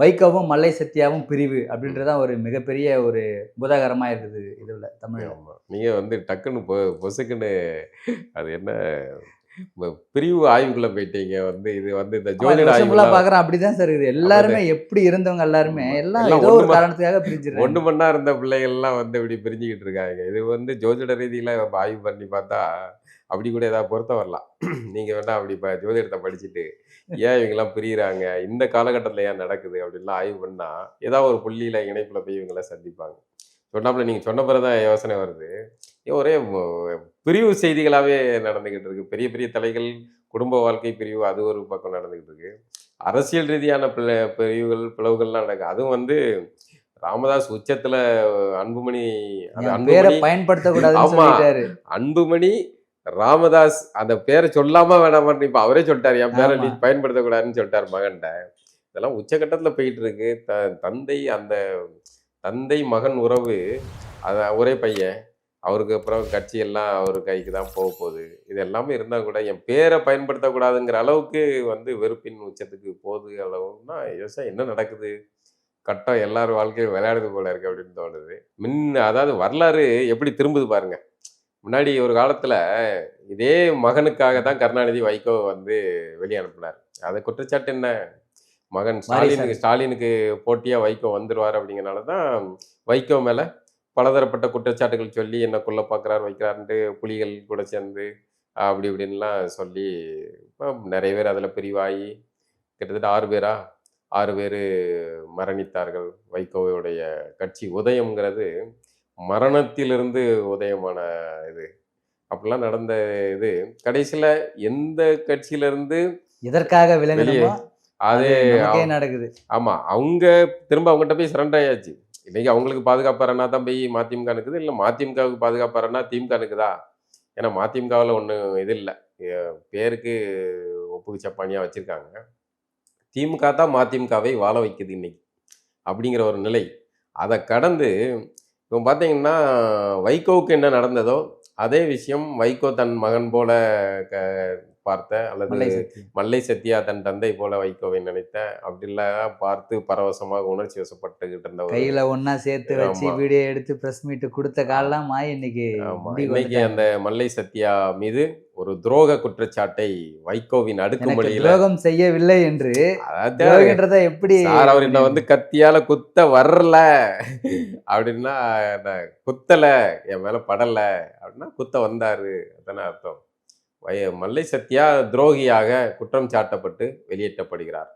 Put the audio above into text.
வைகோவும் மல்லை சத்யாவும் பிரிவு அப்படின்றதான் ஒரு மிகப்பெரிய ஒரு புதாகரமாக இருக்குது இதில் தமிழ் நீங்கள் வந்து டக்குன்னு பொ- பொசுக்குன்னு அது என்ன? பிரிவு ஆய்வுக்குள்ள போயிட்டீங்க. வந்து இது வந்து இந்த ஜோதிட ஆய்வுல பாக்குறேன். அப்படிதான் சார் இருக்குது. எல்லாருமே எப்படி இருந்தவங்க எல்லாருமே. எல்லாம் எல்லாம் ஏதோ ஒரு காரணத்துக்காக பிரிஞ்சிருக்காங்க ஒண்ணு மண்ணா இருந்த பிள்ளைகள்லாம் வந்து இப்படி பிரிஞ்சுக்கிட்டு இருக்காங்க. இது வந்து ஜோதிட ரீதியில ஆய்வு பண்ணி பார்த்தா அப்படி கூட ஏதாவது பொருத்தம் வரலாம். நீங்க வேணா அப்படி இப்போ ஜோதிடத்தை படிச்சுட்டு ஏன் இவங்கெல்லாம் பிரியுறாங்க? இந்த காலகட்டத்தில் ஏன் நடக்குது? அப்படின்லாம் ஆய்வு பண்ணா ஏதாவது ஒரு புள்ளியில இணைப்புல போய் இவங்களை சந்திப்பாங்க. சொன்னாப்புல நீங்க சொன்ன பிறகுதான் யோசனை வருது. ஒரே பிரிவு செய்திகளாவே நடந்துகிட்டு இருக்கு. பெரிய பெரிய தலைகள் குடும்ப வாழ்க்கை பிரிவு அது ஒரு பக்கம் நடந்துகிட்டு இருக்கு. அரசியல் ரீதியான பிள பிரிவுகள் பிளவுகள்லாம் நடக்கு. அதுவும் வந்து ராமதாஸ் உச்சத்துல அன்புமணி பேரை அன்புமணி ஆமா. ராமதாஸ் அந்த பேரை சொல்லாம வேணாமான்னு இப்ப அவரே சொல்லிட்டாரு. என் பேரை நீ. பயன்படுத்தக்கூடாதுன்னு சொல்லிட்டாரு மகன்கிட்ட. இதெல்லாம் உச்சகட்டத்துல போயிட்டு இருக்கு. த தந்தை அந்த தந்தை மகன் உறவு அது ஒரே பையன் அவருக்கு அப்புறம் கட்சி எல்லாம் அவர் கைக்கு தான் போக போகுது. இது எல்லாமே இருந்தால் கூட என் பேரை பயன்படுத்தக்கூடாதுங்கிற அளவுக்கு வந்து வெறுப்பின் உச்சத்துக்கு போகுது அளவுன்னா யோசா என்ன நடக்குது? கட்டம் எல்லார் வாழ்க்கையும் விளையாடுது போல இருக்கு அப்படின்னு தோணுது. மின் அதாவது வரலாறு எப்படி திரும்புது பாருங்க. முன்னாடி ஒரு காலத்தில் இதே மகனுக்காக தான் கருணாநிதி வைகோ வந்து வெளியே அனுப்புனார். அதை குற்றச்சாட்டு என்ன? மகன் ஸ்டாலினுக்கு ஸ்டாலினுக்கு போட்டியா வைகோ வந்துருவார் அப்படிங்கறனால தான் வைகோ மேல பலதரப்பட்ட குற்றச்சாட்டுகள் சொல்லி என்ன கொல்ல பார்க்குறாரு வைக்கிறாருன்ட்டு புலிகள் கூட சேர்ந்து அப்படி இப்படின்லாம் சொல்லி இப்போ நிறைய பேர் அதில் பிரிவாகி கிட்டத்தட்ட ஆறு பேரா ஆறு பேர் மரணித்தார்கள் வைகோவுடைய கட்சி. உதயம்ங்கிறது மரணத்திலிருந்து உதயமான இது. அப்படிலாம் நடந்த இது. கடைசியில் எந்த கட்சியிலிருந்து இதற்காக விளங்கணுமோ அது நடக்குது. ஆமா அவங்க திரும்ப அவங்ககிட்ட போய் சரண்டர் ஆயாச்சு. இன்னைக்கு அவங்களுக்கு பாதுகாப்பாரனா தான் போய் மதிமுக இருக்குது இல்லை மதிமுகவுக்கு பாதுகாப்பாரனா திமுக இருக்குதா ஏன்னா மதிமுகவில் ஒன்றும் இது இல்லை. பேருக்கு ஒப்புக்கு சப்பானியாக வச்சுருக்காங்க. திமுக தான் மதிமுகவை வாழ வைக்குது இன்னைக்கு அப்படிங்கிற ஒரு நிலை. அதை கடந்து இப்போ பார்த்தீங்கன்னா வைகோவுக்கு என்ன நடந்ததோ அதே விஷயம் வைகோ தன் மகன் போல க பார்த்த அல்லது மல்லை சத்யா தன் தந்தை போல வைகோவை நினைத்த அப்படிலாம் பார்த்து பரவசமாக உணர்ச்சி வசப்பட்டுக்கிட்டு இருந்த கையில ஒண்ணா சேர்த்து வச்சு. வீடியோ எடுத்து பிரஸ் மீட் கொடுத்த காலெல்லாம் மாய் இன்னைக்கு இன்னைக்கு. அந்த மல்லை சத்யா மீது ஒரு துரோக குற்றச்சாட்டை வைகோவின் அடுக்குமொழியில துரோகம் செய்யவில்லை என்று எப்படி சார் அவர் என்ன வந்து கத்தியால குத்த வரல அப்படின்னா குத்தல என் மேல படல. அப்படின்னா குத்த வந்தாரு. அதானே அர்த்தம். வய மல்லை சத்யா துரோகியாக குற்றம் சாட்டப்பட்டு வெளியேற்றப்படுகிறார்.